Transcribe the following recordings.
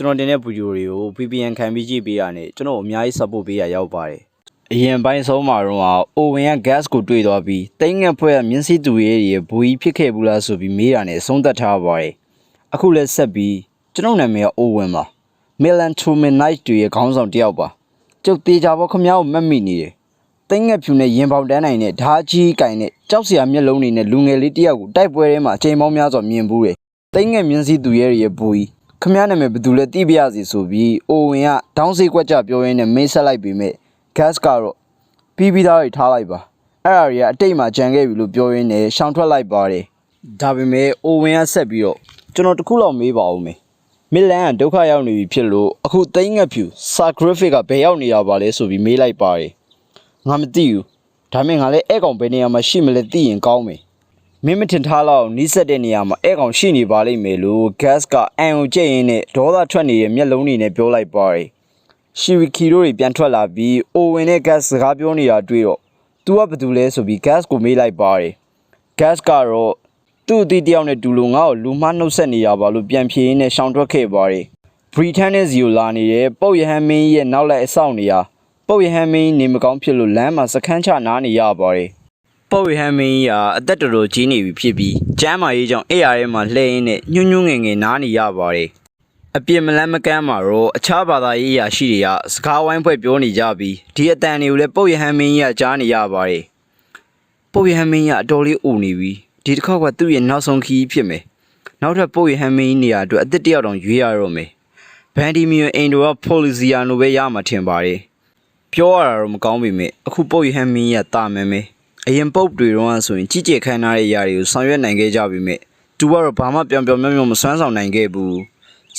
ကျွန်တော်တင်တဲ့ဗီဒီယိုတွေကို VPN ခံပြီးကြည့်ပေးရနဲ့ကျွန်တော်အများကြီး support ပေးရရောက်ပါတယ်အရင်ပိုင်းဆုံးမှာတော့ Owen က gas ကိုတွေ့သွားပြီးတိတ်ငက်ဖွဲ့ကမြင်းစီသူရဲ့ရဲ့ဘူကြီးဖြစ်ခဲ့ဘူးလားဆိုပြီးမေးတာနဲ့ဆုံးသက်ထားပါတယ်အခုလည်းဆက်ပြီးကျွန်တော်နာမည်က Owen ပါ Milan to Midnight တွေရဲ့ခေါင်းဆောင်တစ်ယောက်ပါကျုပ်တေချာဘောခမ ्या ကိုမှတ်မိနေတယ်တိတ်ငက်ဖြူနဲ့ရင်ပေါင်တန်းနိုင်နဲ့ဓာကြီးကင်နဲ့ကြောက်စရာမျက်လုံးတွေနဲ့လူငယ်လေးတစ်ယောက်ကိုတိုက်ပွဲထဲမှာအချိန်ပေါင်းများစွာမြင်ဘူးတယ်တိတ်ငယ်မြင်းစည်းသူရဲ့ရဲ့ဘူကြီး ခမရနာမည်ဘယ်သူလဲသိပြရစီဆိုပြီးအိုဝင်ကဒေါင်းစိတ်ကွက်ကြပြောရင်းနဲ့မေးဆက်လိုက်ပြီးမြဲ gas ကတော့ပြီးပြီးသားတွေထားလိုက်ပါအဲ့ဒါတွေကအတိတ်မှာကြံခဲ့ပြီလို့ပြောရင်းနဲ့ရှောင်ထွက်လိုက်ပါတယ်ဒါပေမဲ့အိုဝင်ကဆက်ပြီးတော့ကျွန်တော်တခုလောက်မေးပါဦးမယ်မီလန်ကဒုက္ခရောက်နေပြီဖြစ်လို့အခုတိတ်ငက်ဖြူစာဂရစ်ဖစ်ကဘယ်ရောက်နေရပါလဲဆိုပြီးမေးလိုက်ပါတယ်ငါမသိဘူးဒါပေမဲ့ငါလည်းအဲ့ကောင်ဘယ်နေရာမှာရှိမလဲသိရင်ကောင်းမယ် မင်းမထင်ထားလောက်နီးစက်တဲ့နေရာမှာအဲကောင်ရှိနေပါလိမ့်မယ်လို့ gas ကအန်ကိုကြိတ်ရင်းနဲ့ဒေါသထွက်နေတဲ့မျက်လုံးတွေနဲ့ပြောလိုက်ပါတယ်ရှီဝီကီတို့တွေပြန်ထွက်လာပြီးအိုဝင်နဲ့ gas စကားပြောနေတာတွေ့တော့ तू ကဘာတူလဲ ဆိုပြီး gas ကိုမေးလိုက်ပါတယ် gas ကတော့သူ့အတီးတယောက်နဲ့တူလို့ငါ့ကိုလူမနှုတ်ဆက်နေရပါလို့ပြန်ဖြေရင်းနဲ့ရှောင်ထွက်ခဲ့ပါတယ်ဘရီတန်နဲ့ဇီကိုလာနေတဲ့ပုတ်ရဟန်းမင်းကြီးရဲ့နောက်လိုက်အဆောင်နေရပုတ်ရဟန်းမင်းကြီးနေမကောင်းဖြစ်လို့လမ်းမှာစခန်းချနားနေရပါတယ် ပေါ့ဝေဟန်မင်းကြီးကအသက်တော်တော်ကြီးနေပြီဖြစ်ပြီးကျမ်းမာရေးကြောင့်အဲ့ရထဲမှာလှည့်ရင်းနဲ့ညှို့ညွှငငယ်ငယ်နားနေရပါတယ်။အပြစ်မလန်းမကန်းမှာတော့အခြားဘာသာရေးအရာရှိတွေကစကားဝိုင်းဖွဲ့ပြောနေကြပြီးဒီအတန်တွေကိုလည်းပေါ့ဝေဟန်မင်းကြီးကကြားနေရပါတယ်။ပေါ့ဝေဟန်မင်းကြီးကအတော်လေးအူနေပြီးဒီတစ်ခေါက်ကသူ့ရဲ့နောက်ဆုံးခီးဖြစ်မယ်။နောက်ထပ်ပေါ့ဝေဟန်မင်းကြီးနေရာအတွက်အသက်တယောက်တောင်ရွေးရတော့မယ်။ဘန်ဒီမီယိုအင်ဒိုကပိုလီဇီယာနိုပဲရမှာထင်ပါတယ်။ပြောရတာတော့မကောင်းပေမဲ့အခုပုတ်ရဟန်းမင်းရတာမယ်မယ် အရင်ပုတ်တွေတော့ဆိုရင်ကြည်ကြဲခန်းထားတဲ့ຢာတွေကိုဆောင်ရွက်နိုင်ခဲ့ကြပြီမဲ့သူကတော့ဘာမှပြောင်ပြောင်မြောင်မြောင်မစွမ်းဆောင်နိုင်ခဲ့ဘူး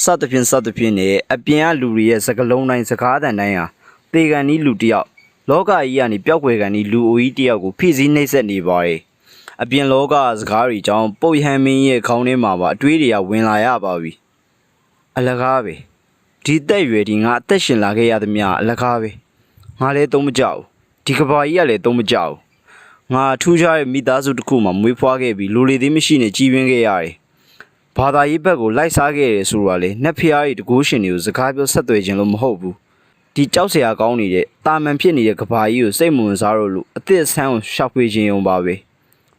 စသဖြင့်စသဖြင့်နဲ့အပြင်ကလူတွေရဲ့စကလုံးတိုင်းစကားတန်တိုင်းဟာတေကန်ဤလူတစ်ယောက်လောကကြီးကနေပျောက်ွယ်ကန်ဤလူအိုကြီးတစ်ယောက်ကိုဖိစီးနှိပ်စက်နေပါရဲ့အပြင်လောကစကားတွေကြောင့်ပုတ်ရဟန်းမင်းရဲ့ခေါင်းထဲမှာပါအတွေးတွေကဝင်လာရပါပြီအလကားပဲဒီတက်ရွယ်ဒီငါအသက်ရှင်လာခဲ့ရသမျှအလကားပဲငါလည်းသုံးမကြောက်ဘူးဒီကဘာကြီးကလည်းသုံးမကြောက်ဘူး ငါထူးခြားတဲ့မိသားစုတစ်ခုမှာမွေးဖွားခဲ့ပြီးလူလေသေးမရှိနဲ့ကြီးပင်းခဲ့ရတယ်ဘာသာရေးဘက်ကိုလိုက်စားခဲ့တယ်ဆိုတာလေနှက်ဖျားရီတကူးရှင်တွေကိုစကားပြောဆက်သွယ်ခြင်းလို့မဟုတ်ဘူးဒီကြောက်စရာကောင်းနေတဲ့တာမန်ဖြစ်နေတဲ့ကဘာကြီးကိုစိတ်မဝင်စားတော့လို့အသစ်ဆန်းကိုရှောက်ပေးခြင်းုံပါပဲ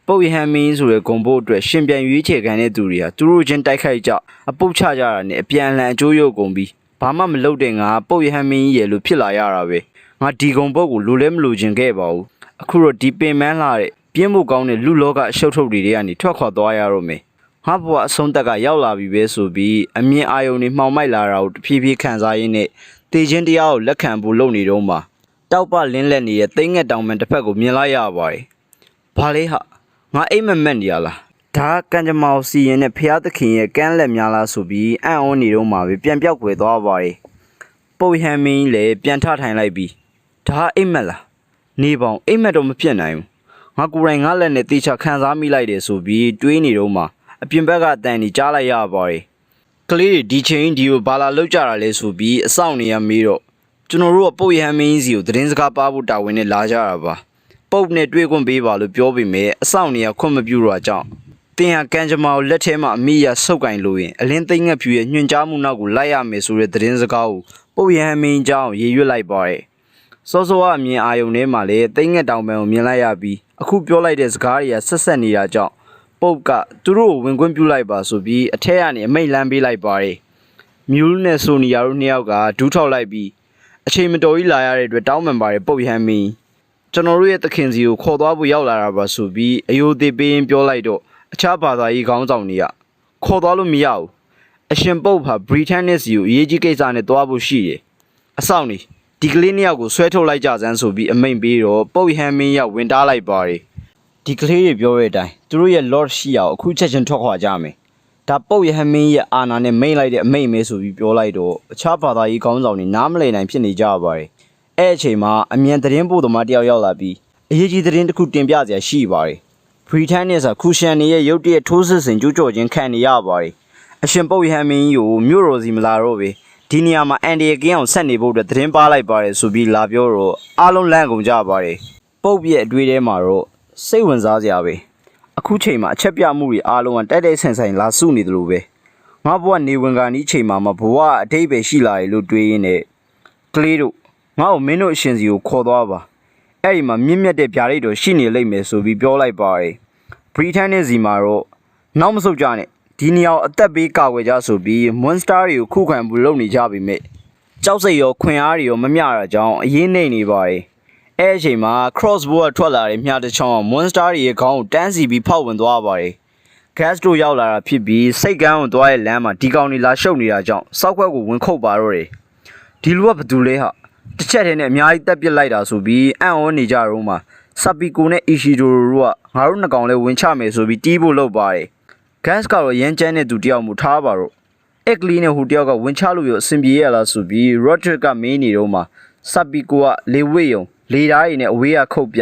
ပုတ်ရဟန်မင်းဆိုတဲ့ဂုံဘို့အတွက်ရှင်ပြန်ရွေးချယ်ခံတဲ့သူတွေဟာသူတို့ချင်းတိုက်ခိုက်ကြအပုတ်ချကြတာနဲ့အပြန်အလှန်အကျိုးရုပ်ကုန်ပြီးဘာမှမလုပ်တဲ့ငါပုတ်ရဟန်မင်းကြီးရဲ့လို့ဖြစ်လာရတာပဲငါဒီကုံပုတ်ကိုလူလဲမလူခြင်းခဲ့ပါဘူး အခုတော့ဒီပင်မန်းလာတဲ့ပြင်းဖို့ကောင်းတဲ့လူလောကအရှုပ်ထုတ်တွေတွေကနေထွက်ခွာသွားရတော့မယ်ငါဘဝအဆုံးသက်ကရောက်လာပြီပဲဆိုပြီးအမြင်အာယုံတွေမှောင်မိုက်လာတာကိုတဖြည်းဖြည်းခံစားရင်းနဲ့တေချင်းတရားကိုလက်ခံဖို့လုပ်နေတော့မှတောက်ပလင်းလက်နေတဲ့သိငက်တောင်မန်တစ်ဖက်ကိုမြင်လိုက်ရပါတယ်ဘာလဲဟာငါအိမ်မက်မက်နေရလားဒါကကံကြမ္မာကိုစီရင်နဲ့ဖျားသခင်ရဲ့ကမ်းလက်များလားဆိုပြီးအံ့ဩနေတော့မှပဲပြန်ပြောက်ွယ်သွားပါတယ်ပုတ်ဟန်မင်းလည်းပြန်ထထိုင်လိုက်ပြီးဒါအိမ်မက်လား နေပေါင်အိမ်မက်တော့မပြတ်နိုင်ဘူးငါကိုယ်တိုင်ငါလက်နဲ့တေချာခံစားမိလိုက်တယ်ဆိုပြီးတွေးနေတော့မှအပြင်ဘက်ကအတန်ကြီးကြားလိုက်ရပါတယ်ကလေးတွေဒီချိန်ဒီကိုဘာလာလောက်ကြတာလဲဆိုပြီးအဆောင်နေရမေးတော့ကျွန်တော်တို့ကပုတ်ရဟန်းမင်းကြီးကိုသတင်းစကားပါဖို့တာဝန်နဲ့လာကြတာပါပုတ်နဲ့တွေးခွင့်ပေးပါလို့ပြောပေမဲ့အဆောင်နေရခွင့်မပြုတော့ကြောင့်တင်ရကံကြမ္မာကိုလက်ထဲမှာအမိရဆုပ်ကင်လို့ရင်အလင်းသိမ့်ငက်ဖြူရဲ့ညွှန်ကြားမှုနောက်ကိုလိုက်ရမယ်ဆိုတဲ့သတင်းစကားကိုပုတ်ရဟန်းမင်းကြီးအောင်ရေရွတ်လိုက်ပါတယ် စောစောကအမြင်အာယုံထဲမှာလည်းတိတ်ငက်တောင်ပံကိုမြင်လိုက်ရပြီးအခုပြောလိုက်တဲ့စကားတွေကဆက်ဆက်နေတာကြောင့်ပုတ်ကသူတို့ကိုဝင်ခွင့်ပြုလိုက်ပါဆိုပြီးအထက်ကနေအမိတ်လမ်းပေးလိုက်ပါတယ်မြူးနဲ့ဆိုနီယာတို့နှစ်ယောက်ကဒူးထောက်လိုက်ပြီးအချိန်မတော်ကြီးလာရတဲ့အတွက်တောင်းပန်ပါတယ်ပုတ်ရဟန်းမင်းကျွန်တော်တို့ရဲ့သခင်စီကိုခေါ်သွားဖို့ရောက်လာတာပါဆိုပြီးအယိုသေးပေးရင်ပြောလိုက်တော့အခြားဘာသာရေးခေါင်းဆောင်တွေကခေါ်သွားလို့မရဘူးအရှင်ပုတ်ဟာဘရီတန်နစ်စီကိုအရေးကြီးကိစ္စနဲ့တွားဖို့ရှိတယ်။အဆောင်နေ ဒီကလေးနှစ်ယောက်ကိုဆွဲထုတ်လိုက်ကြစမ်းဆိုပြီးအမိန်ပေးတော့ပုတ်ဟန်မင်းရောက်ဝင်တားလိုက်ပါတယ်။ဒီကလေးတွေပြောတဲ့အတိုင်းသူတို့ရဲ့ lord ရှိအောင်အခုချက်ချင်းထွက်ခွာကြမယ်။ဒါပုတ်ရဟန်မင်းရဲ့အာနာနဲ့မိန်လိုက်တဲ့အမိန်မဲဆိုပြီးပြောလိုက်တော့အခြားဘာသာရေးခေါင်းဆောင်တွေနားမလည်နိုင်ဖြစ်နေကြပါတယ်။အဲ့အချိန်မှာအမြန်သတင်းပို့သမားတယောက်ရောက်လာပြီးအရေးကြီးသတင်းတစ်ခုတင်ပြစရာရှိပါတယ်။ဘရီတန်နစ်ကခူရှန်နေရဲ့ရုတ်တရက်ထိုးစစ်ဆင်ကြိုးကြော်ခြင်းခံနေရပါတယ်။အရှင်ပုတ်ရဟန်းမင်းကြီးကိုမြို့တော်စီမလာတော့ပဲ ဒီနေရာမှာအန်ဒီရကင်းအောင်ဆက်နေဖို့အတွက်သတင်းပါလိုက်ပါတယ်ဆိုပြီးလာပြောတော့အားလုံးလန့်ကုန်ကြပါတယ်။ပုတ်ပြက်အတွေ့ထဲမှာတော့စိတ်ဝင်စားစရာပဲ။အခုချိန်မှာအချက်ပြမှုတွေအားလုံးကတိုက်တိုက်ဆန်ဆန်လာစုနေတယ်လို့ပဲ။ငါဘဝနေဝင်ကနီးချိန်မှာမဘဝအတိတ်ပဲရှိလာရလို့တွေးရင်းနဲ့ကလေးတို့ငါ့ကိုမင်းတို့အရှင်စီကိုခေါ်သွားပါအဲ့ဒီမှာမြင့်မြတ်တဲ့ဗျာဒိတ်တော်ရှိနေလိမ့်မယ်ဆိုပြီးပြောလိုက်ပါတယ်ဘရီတန်နဲ့စီမှာတော့နောက်မဆုတ်ကြနဲ့ ဒီနေရာကိုအသက်ပေးကာကွယ်ကြဆိုပြီးမွန်စတာတွေကိုခုခံဖို့လုပ်နေကြပြီမဲ့ကြောက်စိတ်ရောခွင်အားတွေရောမမျှတာကြောင့်အရင်နေနေပါတယ်အဲ့ဒီအချိန်မှာ crossbow ကထွက်လာတဲ့မြားတစ်ချောင်းက monster တွေရဲ့ခေါင်းကိုတန်းစီပြီးဖောက်ဝင်သွားပါတယ် gas တို့ရောက်လာတာဖြစ်ပြီးစိတ်ကန်းကိုသွားရဲ့လမ်းမှာဒီကောင်တွေလာရှုပ်နေတာကြောင့်စောက်ခွက်ကိုဝင်ခုတ်ပါတော့တယ်ဒီလူကဘယ်သူလဲဟာတစ်ချက်တည်းနဲ့အများကြီးတက်ပစ်လိုက်တာဆိုပြီးအံ့ဩနေကြတော့မှဆပ်ပီကိုနဲ့အီရှီဒိုတို့ကငါတို့နှစ်ကောင်လဲဝင်ချမယ်ဆိုပြီးတီးဖို့လုပ်ပါတယ် gas ကတော့ရမ်းကျန်းတဲ့သူတယောက်မှထားပါတော့အက်ကလီနဲ့ဟိုတယောက်ကဝင်ချလို့ရအဆင်ပြေရလားဆိုပြီး Roderick ကမင်းနေတော့မှဆပ်ပီကိုကလေဝိယုံလေဓာတ်ရည်နဲ့အဝေးကခုတ်ပြ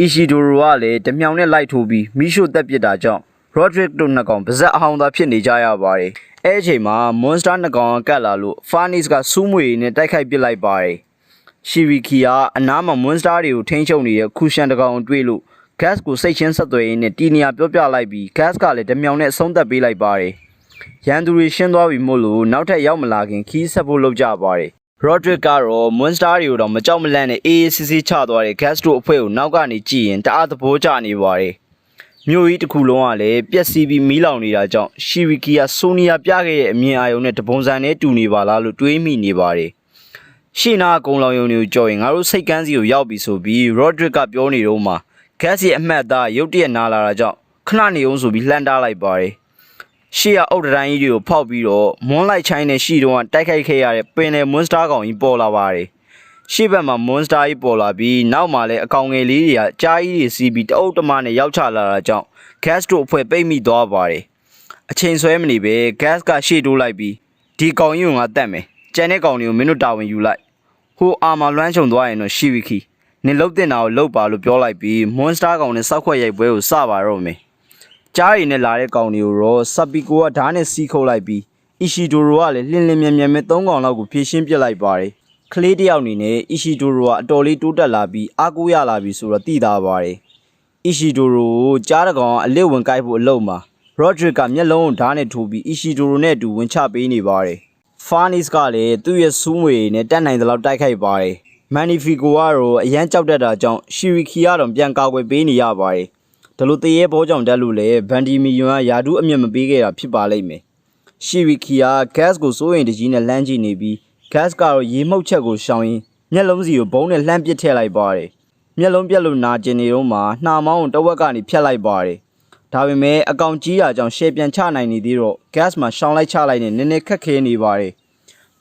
အီရှီဒိုရိုကလည်းတမြောင်နဲ့လိုက်ထိုးပြီးမိရှို့တက်ပစ်တာကြောင့် Roderick တို့နှစ်ကောင်ပါဇက်အဟောင်းသားဖြစ်နေကြရပါတယ်။အဲအချိန်မှာ Monster နှစ်ကောင်ကကတ်လာလို့ Farnis ကစူးမွေနဲ့တိုက်ခိုက်ပစ်လိုက်ပါတယ်။ Shiriki ကအနားမှာ Monster တွေကိုထိန်းချုပ်နေတဲ့ခုရှန်တစ်ကောင်တွေ့လို့ Gas ကိုစိတ်ချင်းဆက်သွယ်ရင်းနဲ့တီနီယာပြောပြလိုက်ပြီး Gas ကလည်းတမြောင်နဲ့အဆုံးသက်ပေးလိုက်ပါတယ်။ရန်သူတွေရှင်းသွားပြီမို့လို့နောက်ထပ်ရောက်မလာခင်ခီးဆက်ဖို့လုပ်ကြပါတယ်။ Roderick ကတော့ Monster တွေကိုတော့မကြောက်မလန့်နဲ့အေးအေးဆေးဆေးချသွားတဲ့ Gas တို့အဖွဲ့ကိုနောက်ကနေကြည့်ရင်တအားသဘောကျနေပါတယ်။မြို့ကြီးတစ်ခုလုံးကလည်းပျက်စီးပြီးမီးလောင်နေတာကြောင့် Shiriki ကဆိုနီယာပြခဲ့တဲ့အမြင်အာရုံနဲ့တပုံစံနဲ့တူနေပါလားလို့တွေးမိနေပါတယ်။ရှီနာအကုံလောင်ယုံတွေကိုကြော်ရင်ငါတို့စိတ်ကန်းစီကိုရောက်ပြီဆိုပြီး Roderick ကပြောနေတော့မှ Gas ရဲ့အမှတ်အသားရုတ်တရက်နာလာတာကြောင့်ခဏနေအောင်ဆိုပြီးလှမ်းတားလိုက်ပါတယ်။ရှေ့ကအုတ်တတိုင်းကြီးတွေကိုဖောက်ပြီးတော့မွန်းလိုက်ချိုင်းနဲ့ရှီတုံးကတိုက်ခိုက်ခဲ့ရတဲ့ပင်လယ်မွန်စတာကောင်ကြီးပေါ်လာပါတယ်။ရှေ့ဘက်မှာမွန်စတာကြီးပေါ်လာပြီးနောက်မှာလည်းအကောင်ငယ်လေးတွေကကြားကြီးတွေစီးပြီးတအုပ်တမနဲ့ရောက်ချလာတာကြောင့် gas တို့အဖွဲ့ပိတ်မိသွားပါတယ်။အချိန်ဆွဲမနေပဲ gas ကရှေ့တိုးလိုက်ပြီးဒီကောင်ကြီးကိုငါတတ်မယ်။ကျန်တဲ့ကောင်တွေကိုမင်းတို့တာဝန်ယူလိုက်။ဟိုအာမာလွမ်းချုံသွားရင်တော့ရှိဝီခီ နင်လုတ်တင်တာကိုလုတ်ပါလို့ပြောလိုက်ပြီးမွန်စတာကောင်နဲ့စောက်ခွက်ရိုက်ပွဲကိုစပါတော့မယ်။ကြားရီနဲ့လာတဲ့ကောင်တွေကိုတော့ဆပ်ပီကိုကဓာတ်နဲ့စီးခုတ်လိုက်ပြီးအီရှီဒိုရိုကလည်းလှင်လင်းမြန်မြန်မဲ့၃ကောင်လောက်ကိုဖြည့်ရှင်းပစ်လိုက်ပါတယ်။ကလေးတစ်ယောက်အနေနဲ့အီရှီဒိုရိုကအတော်လေးတိုးတက်လာပြီးအားကိုးရလာပြီဆိုတော့သိသားပါတယ်။အီရှီဒိုရိုကိုကြားတစ်ကောင်ကအလစ်ဝင်ကိုက်ဖို့အလုပ်မှာရော့ဒရစ်ကမျက်လုံးကိုဓာတ်နဲ့ထိုးပြီးအီရှီဒိုရိုနဲ့အတူဝင်ချပေးနေပါတယ်။ဖာနစ်ကလည်းသူ့ရဲ့စူးမွေနဲ့တက်နိုင်သလောက်တိုက်ခိုက်ပါတယ်။ မန်နီဖီကိုကတော့အရန်ကြောက်တတ်တာကြောင့်ရှီရီခီကတော့ပြန်ကာကွယ်ပေးနေရပါတယ်။ဒါလို့တရေဘောကြောင့်တက်လို့လေဗန်ဒီမီယွန်ကယာဒူးအမြင့်မပေးခဲ့တာဖြစ်ပါလိမ့်မယ်။ရှီရီခီကဂတ်ကိုစိုးရင်တကြီးနဲ့လှမ်းကြည့်နေပြီးဂတ်ကတော့ရေမှုတ်ချက်ကိုရှောင်ရင်းမျက်လုံးစီကိုဘုံနဲ့လှမ်းပစ်ထည့်လိုက်ပါတယ်။မျက်လုံးပြက်လို့နာကျင်နေတော့မှနှာမောင်းကိုတဝက်ကနေဖြတ်လိုက်ပါတယ်။ဒါပေမဲ့အကောင်ကြီးတာကြောင့်ရှယ်ပြန်ချနိုင်နေသေးတော့ gas မှာရှောင်လိုက်ချလိုက်နဲ့နည်းနည်းခက်ခဲနေပါတယ်။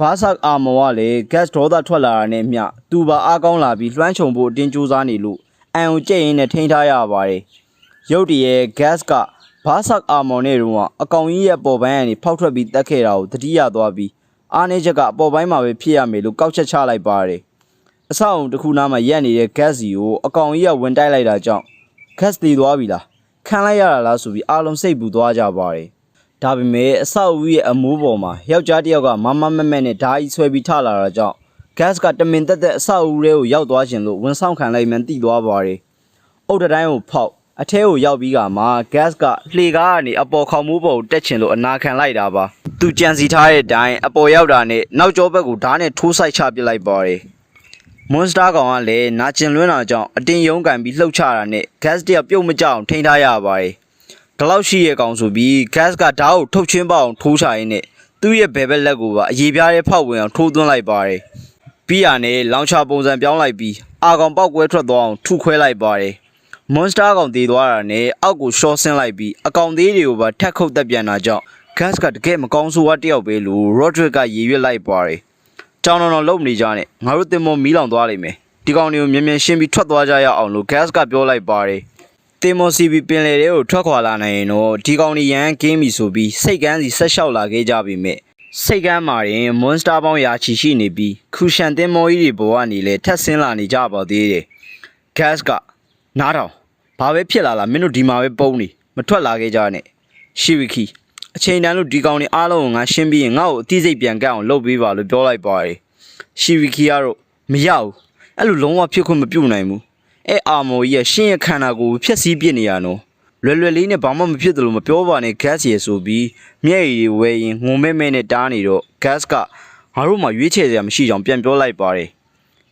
ဘာဆာအာမောကလည်း gas ဒေါသထွက်လာတာနဲ့မျှသူပါအားကောင်းလာပြီးလွှမ်းခြုံဖို့အတင်းကြိုးစားနေလို့အန်ကိုကြိတ်ရင်းနဲ့ထိန်းထားရပါတယ်။ရုတ်တရက် gas ကဘာဆာအာမောနဲ့တော့အကောင်ကြီးရဲ့ပေါ်ပိုင်းကနေဖောက်ထွက်ပြီးတက်ခဲ့တာကိုသတိရသွားပြီးအားနေချက်ကအပေါ်ပိုင်းမှာပဲဖြစ်ရမယ်လို့ကောက်ချက်ချလိုက်ပါတယ်။အဆောက်အုံတစ်ခုနားမှာရက်နေတဲ့ gas စီကိုအကောင်ကြီးကဝင်တိုက်လိုက်တာကြောင့် gas တည်သွားပြီလားခံလိုက်ရတာလားဆိုပြီးအားလုံးစိတ်ပူသွားကြပါတယ် ဒါပေမဲ့အဆောက်အဦရဲ့အမိုးပေါ်မှာယောက်ျားတစ်ယောက်ကမမမက်မက်နဲ့ဓာကြီးဆွဲပြီးထလာတာကြောင့် gas ကတမင်တက်တက်အဆောက်အဦထဲကိုရောက်သွားခြင်းလို့ဝန်ဆောင်ခံလိုက်မှန်တိသွားပါတယ်အုတ်တတိုင်းကိုဖောက်အထဲကိုရောက်ပြီးကမှ gas ကလှေကားကနေအပေါ်ခေါင်မိုးပေါ်ကိုတက်ချင်လို့အနာခံလိုက်တာပါသူကြံစီထားတဲ့အတိုင်းအပေါ်ရောက်တာနဲ့နောက်ကျောဘက်ကိုဓာတ်နဲ့ထိုးဆိုင်ချပစ်လိုက်ပါတယ်မွန်စတာကောင်ကလည်းနာကျင်လွန်းတာကြောင့်အတင်းယုံကန်ပြီးလှုပ်ချတာနဲ့ gas တယောက်ပြုတ်မကြအောင်ထိန်းထားရပါတယ်။ ဒီလောက်ရှိရဲ့ကောင်ဆိုပြီး gas ကဓာတ်ကိုထုတ်ချင်းပေါအောင်ထိုးချရင်းနဲ့သူ့ရဲ့ဘယ်ဘက်လက်ကိုပါအရေးပြားတဲ့ဖောက်ဝင်အောင်ထိုးသွင်းလိုက်ပါတယ်။ပြီးရနဲ့လောင်ချပုံစံပြောင်းလိုက်ပြီးအာကောင်ပေါက်ကွဲထွက်သွားအောင်ထုခွဲလိုက်ပါတယ်။မွန်စတာကောင်တည်သွားတာနဲ့အောက်ကိုရှော့ဆင်းလိုက်ပြီးအကောင်သေးတွေကိုပါထက်ခုတ်တက်ပြန်တာကြောင့် gas ကတကယ်မကောင်းဆိုးဝါးတယောက်ပဲလို့ Roderick ကရေရွက်လိုက်ပါတယ်။ကြောင်တော်တော်လုံနေကြနဲ့ငါတို့တင်မောမီးလောင်သွားလိမ့်မယ်ဒီကောင်တွေကိုမြန်မြန်ရှင်းပြီးထွက်သွားကြရအောင်လို့ gas ကပြောလိုက်ပါတယ် တင်မောစီပြီးပင်လေတွေကိုထွက်ခွာလာနိုင်ရင်တော့ဒီကောင်တွေရန်ကင်းပြီဆိုပြီးစိတ်ကန်းစီဆက်လျှောက်လာခဲ့ကြပြီမြဲစိတ်ကန်းမှာရင်မွန်စတာပေါင်းရာချီရှိနေပြီးခူရှန်တင်မောကြီးတွေဘဝကနေလဲထက်ဆင်းလာနေကြပါသေးတယ် gas ကနားထောင်ဘာပဲဖြစ်လာလာမင်းတို့ဒီမှာပဲပုံနေမထွက်လာခဲ့ကြနဲ့ရှိဝီခီအချိန်တန်လို့ဒီကောင်တွေအားလုံးကိုငါရှင်းပြီးရင်ငါ့ကိုအသိစိတ်ပြန်ကတ်အောင်လုပ်ပေးပါလို့ပြောလိုက်ပါတယ်ရှိဝီခီကတော့မရဘူးအဲ့လိုလုံးဝဖြစ်ခွင့်မပြုတ်နိုင်ဘူး အဲ့အာမော်ကြီးကရှင်းရခန္ဓာကိုယ်ကိုဖျက်ဆီးပစ်နေရနော်လွယ်လွယ်လေးနဲ့ဘာမှမဖြစ်သလိုမပြောပါနဲ့ gas ရေဆိုပြီးမျက်ရည်တွေဝဲရင်ငုံမဲမဲနဲ့တားနေတော့ gas ကငါတို့မှရွေးချယ်စရာမရှိကြောင်ပြန်ပြောလိုက်ပါတယ်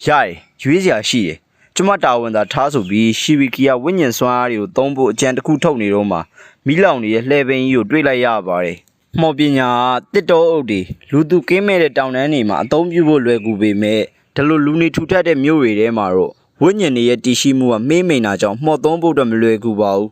ရတယ်ရွေးစရာရှိတယ်ကျမတာဝန်သာထားဆိုပြီးရှီဗီကီယာဝိညာဉ်စွမ်းအားတွေကိုသုံးဖို့အကြံတစ်ခုထုတ်နေတော့မှမိလောင်နေတဲ့လှဲပင်းကြီးကိုတွေးလိုက်ရပါတယ်မော်ပညာကတစ်တော်အုပ်တွေလူသူကင်းမဲ့တဲ့တောင်တန်းတွေမှာအသုံးပြုဖို့လွယ်ကူပေမဲ့ဒီလိုလူနေထူထပ်တဲ့မြို့တွေထဲမှာတော့ ဝိညာဉ်တွေရဲ့တည်ရှိမှုကမေးမိန်တာကြောင့်မှော်သုံးဖို့တော့မလွယ်ကူပါဘူး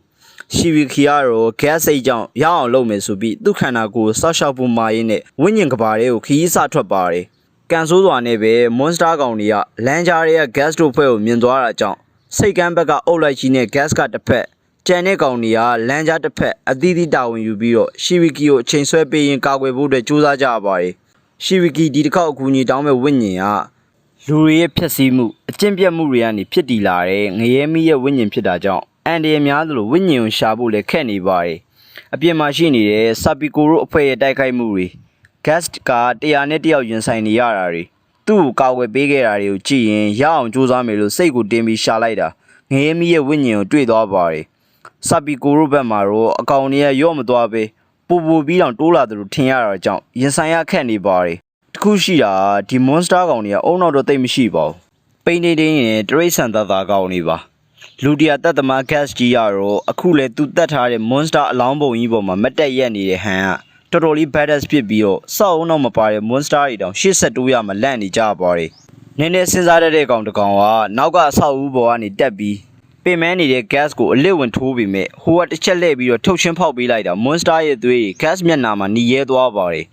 ရှီဗီခီကတော့ gas စိတ်ကြောင့်ရအောင်လုပ်မယ်ဆိုပြီးသူ့ခန္ဓာကိုယ်စောက်ရှောက်ဖို့မာရင်းနဲ့ဝိညာဉ်ကဘာတွေကိုခီးစထွက်ပါတယ်။ကန်ဆိုးစွာနဲ့ပဲ monster ကောင်တွေကလမ်းကြားတွေက gas တို့ဖွဲ့ကိုမြင်သွားတာကြောင့်စိတ်ကမ်းဘက်ကအုပ်လိုက်ကြီးနဲ့ gas ကတစ်ဖက်ကျန်တဲ့ကောင်တွေကလမ်းကြားတစ်ဖက်အသီးသီးတာဝန်ယူပြီးတော့ရှီဗီကီကိုအချိန်ဆွဲပေးရင်ကာကွယ်ဖို့အတွက်ကြိုးစားကြရပါတယ်။ရှီဗီကီဒီတစ်ခေါက်အကူအညီတောင်းမဲ့ဝိညာဉ်က လူတွေရဲ့ဖြစ်စည်းမှုအကျင့်ပြတ်မှုတွေကနေဖြစ်တည်လာတဲ့ငရဲမီးရဲ့ဝိညာဉ်ဖြစ်တာကြောင့်အန်ဒီရများသလိုဝိညာဉ်ကိုရှာဖို့လည်းခက်နေပါတယ်အပြင်မှာရှိနေတဲ့ဆာပီကိုတို့အဖွဲ့ရဲ့တိုက်ခိုက်မှုတွေ guest ကတရားနဲ့တယောက်ရင်ဆိုင်နေရတာတွေသူ့ကိုကာဝယ်ပေးခဲ့တာတွေကိုကြည့်ရင်ရအောင်စူးစမ်းမယ်လို့စိတ်ကိုတင်းပြီးရှာလိုက်တာငရဲမီးရဲ့ဝိညာဉ်ကိုတွေ့သွားပါတယ်ဆာပီကိုတို့ဘက်မှာတော့အကောင်တွေကရော့မသွားပဲပူပူပြီးတောင်တိုးလာတယ်လို့ထင်ရတာကြောင့်ရင်ဆိုင်ရခက်နေပါတယ် တစ်ခုရှိတာဒီ monster ကောင်တွေကအုံနောက်တော့တိတ်မရှိပါဘူးပိန်တိန်တိန်နဲ့တရိတ်ဆန်သားသားကောင်တွေပါလူတရာတက်သမား gas ကြီးရတော့အခုလဲသူတက်ထားတဲ့ monster အလောင်းပုံကြီးပေါ်မှာမတ်တက်ရက်နေတဲ့ဟန်ကတော်တော်လေး badass ဖြစ်ပြီးတော့စောက်အောင်တော့မပါတဲ့ monster တွေတောင်80တိုးရမလန့်နေကြပါလေနည်းနည်းစဉ်းစားတတ်တဲ့ကောင်တစ်ကောင်ကနောက်ကအဆောက်အဦပေါ်ကနေတက်ပြီးပင်မနေတဲ့ gas ကိုအလစ်ဝင်ထိုးပြီးမြဲဟိုကတစ်ချက်လှည့်ပြီးတော့ထုတ်ချင်းဖောက်ပေးလိုက်တာ monster ရဲ့သွေးတွေ gas မျက်နှာမှာหนีရဲသွားပါတယ်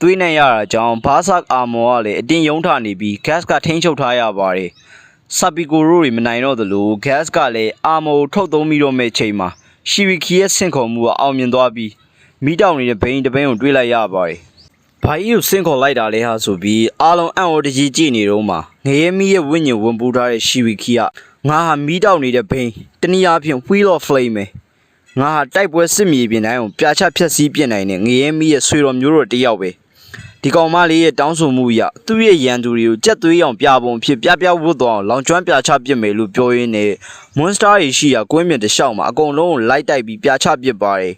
သွေးနဲ့ရတာကြောင့်ဘားဆတ်အာမောကလည်းအတင်းယုံထနေပြီး gas ကထိန်းချုပ်ထားရပါတယ်ဆပ်ပီကိုရိုတွေမနိုင်တော့သလို gas ကလည်းအာမောကိုထုတ်သုံးပြီးတော့မဲ့ချိန်မှာရှီဗီခီရဲ့ဆင့်ခေါ်မှုကအောင်မြင်သွားပြီးမိတောင်နေတဲ့ဘိန်းတစ်ဘိန်းကိုတွေးလိုက်ရပါတယ်ဘာကြီးကိုဆင့်ခေါ်လိုက်တာလဲဟာဆိုပြီးအားလုံးအံ့ဩတကြီးကြည့်နေတော့မှငရဲမီရဲ့ဝိညာဉ်ဝင်ပူထားတဲ့ရှီဗီခီကငါဟာမိတောင်နေတဲ့ဘိန်းတနည်းအားဖြင့် wheel of flame ပဲငါဟာတိုက်ပွဲစစ်မြေပြင်တိုင်းကိုပြာချဖြက်စီးပြစ်နိုင်တဲ့ငရဲမီးရဲ့ဆွေတော်မျိုးတော်တစ်ယောက်ပဲ ဒီကောင်မလေးရဲ့တောင်းဆိုမှုအရသူ့ရဲ့ရန်သူတွေကိုကြက်သွေးအောင်ပြပုံဖြစ်ပြပြဝတ်သွားအောင်လောင်ကျွမ်းပြချပစ်မယ်လို့ပြောရင်းနဲ့ monster တွေရှိရာကွင်းမြင့်တစ်လျှောက်မှာအကုန်လုံးကိုလိုက်တိုက်ပြီးပြချပစ်ပါတယ်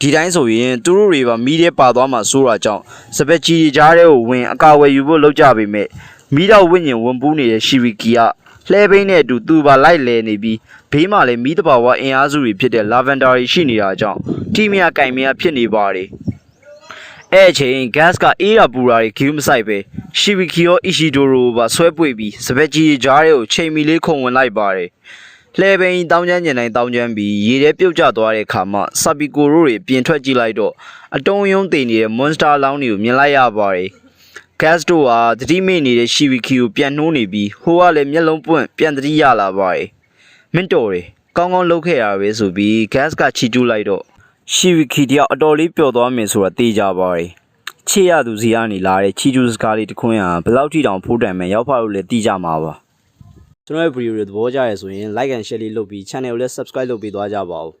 ဒီတိုင်းဆိုရင်သူတို့တွေပါမီးထဲပါသွားမှာစိုးတာကြောင့်စပက်ကြီးကြားထဲကိုဝင်အကာဝယ်ယူဖို့လုပ်ကြပေမဲ့မီးတော့ဝိညာဉ်ဝင်ပူးနေတဲ့ရှီဗီကီကလှဲဘိန်းနဲ့အတူသူပါလိုက်လဲနေပြီးဘေးမှာလည်းမီးတဘာဝအင်အားစုတွေဖြစ်တဲ့လာဗန်ဒါတွေရှိနေတာကြောင့်ထိမရကင်မရဖြစ်နေပါတယ် အဲ့အချိန် gas ကအေးရပူရာတွေဂီးမဆိုင်ပဲရှီဗီကီရောအီရှီဒိုရိုပါဆွဲပွေပြီးစပက်ကြီးကြားထဲကိုချိန်မီလေးခုံဝင်လိုက်ပါတယ်လှဲပိန်တောင်းချမ်းကျင်တိုင်းတောင်းချမ်းပြီးရေထဲပြုတ်ကျသွားတဲ့ခါမှဆာပီကိုရိုတွေပြင်ထွက်ကြည့်လိုက်တော့အတုံးယုံတင်နေတဲ့ monster လောင်းတွေကိုမြင်လိုက်ရပါတယ်။ gas တို့ဟာတတိမိနေတဲ့ shiviki ကိုပြန်နှိုးနေပြီးဟိုကလည်းမျက်လုံးပွင့်ပြန်တတိရလာပါတယ်။မင်းတော်တွေကောင်းကောင်းလုပ်ခဲ့ရပဲဆိုပြီး gas ကချီကျူးလိုက်တော့ shiviki တယောက်အတော်လေးပျော်သွားမယ်ဆိုတာသိကြပါတယ်။ချစ်ရသူစီကနေလာတဲ့ချီကျူးစကားလေးတစ်ခွန်းဟာဘယ်လောက်ထိတောင်ဖိုးတန်မယ်ရောက်ဖလို့လည်းသိကြမှာပါ။ကျွန်တော်ရဲ့ video တွေသဘောကျရဆိုရင် like and share လေးလုပ်ပြီး channel ကိုလည်း subscribe လုပ်ပေးသွားကြပါဦး